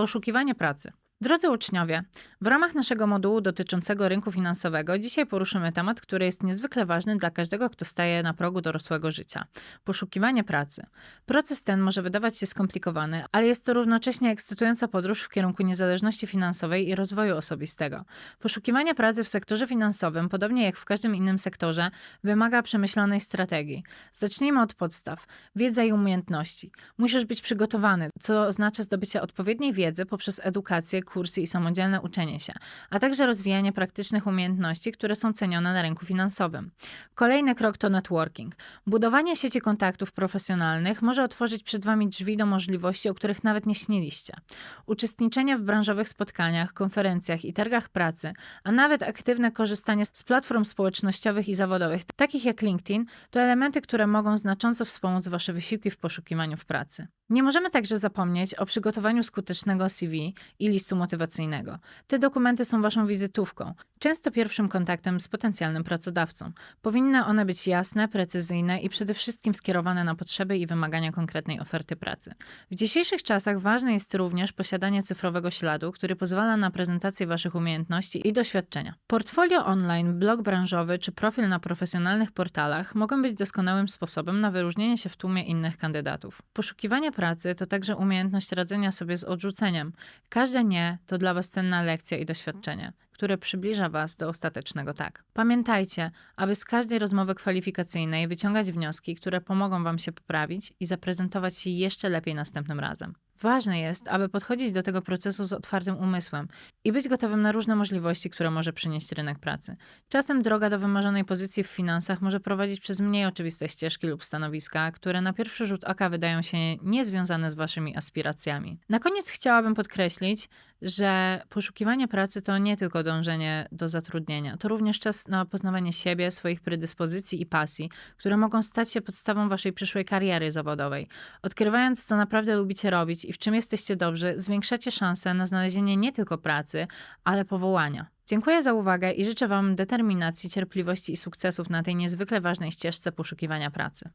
Poszukiwanie pracy. Drodzy uczniowie, w ramach naszego modułu dotyczącego rynku finansowego dzisiaj poruszymy temat, który jest niezwykle ważny dla każdego, kto staje na progu dorosłego życia. Poszukiwanie pracy. Proces ten może wydawać się skomplikowany, ale jest to równocześnie ekscytująca podróż w kierunku niezależności finansowej i rozwoju osobistego. Poszukiwanie pracy w sektorze finansowym, podobnie jak w każdym innym sektorze, wymaga przemyślanej strategii. Zacznijmy od podstaw. Wiedza i umiejętności. Musisz być przygotowany, co oznacza zdobycie odpowiedniej wiedzy poprzez edukację, kursy i samodzielne uczenie się, a także rozwijanie praktycznych umiejętności, które są cenione na rynku finansowym. Kolejny krok to networking. Budowanie sieci kontaktów profesjonalnych może otworzyć przed Wami drzwi do możliwości, o których nawet nie śniliście. Uczestniczenie w branżowych spotkaniach, konferencjach i targach pracy, a nawet aktywne korzystanie z platform społecznościowych i zawodowych, takich jak LinkedIn, to elementy, które mogą znacząco wspomóc Wasze wysiłki w poszukiwaniu w pracy. Nie możemy także zapomnieć o przygotowaniu skutecznego CV i listu motywacyjnego. Te dokumenty są Waszą wizytówką, często pierwszym kontaktem z potencjalnym pracodawcą. Powinny one być jasne, precyzyjne i przede wszystkim skierowane na potrzeby i wymagania konkretnej oferty pracy. W dzisiejszych czasach ważne jest również posiadanie cyfrowego śladu, który pozwala na prezentację Waszych umiejętności i doświadczenia. Portfolio online, blog branżowy czy profil na profesjonalnych portalach mogą być doskonałym sposobem na wyróżnienie się w tłumie innych kandydatów. Poszukiwanie pracy to także umiejętność radzenia sobie z odrzuceniem. Każde to dla Was cenna lekcja i doświadczenie, które przybliża Was do ostatecznego tak. Pamiętajcie, aby z każdej rozmowy kwalifikacyjnej wyciągać wnioski, które pomogą Wam się poprawić i zaprezentować się jeszcze lepiej następnym razem. Ważne jest, aby podchodzić do tego procesu z otwartym umysłem i być gotowym na różne możliwości, które może przynieść rynek pracy. Czasem droga do wymarzonej pozycji w finansach może prowadzić przez mniej oczywiste ścieżki lub stanowiska, które na pierwszy rzut oka wydają się niezwiązane z waszymi aspiracjami. Na koniec chciałabym podkreślić, że poszukiwanie pracy to nie tylko dążenie do zatrudnienia, to również czas na poznawanie siebie, swoich predyspozycji i pasji, które mogą stać się podstawą waszej przyszłej kariery zawodowej. Odkrywając, co naprawdę lubicie robić i w czym jesteście dobrzy, zwiększacie szanse na znalezienie nie tylko pracy, ale powołania. Dziękuję za uwagę i życzę Wam determinacji, cierpliwości i sukcesów na tej niezwykle ważnej ścieżce poszukiwania pracy.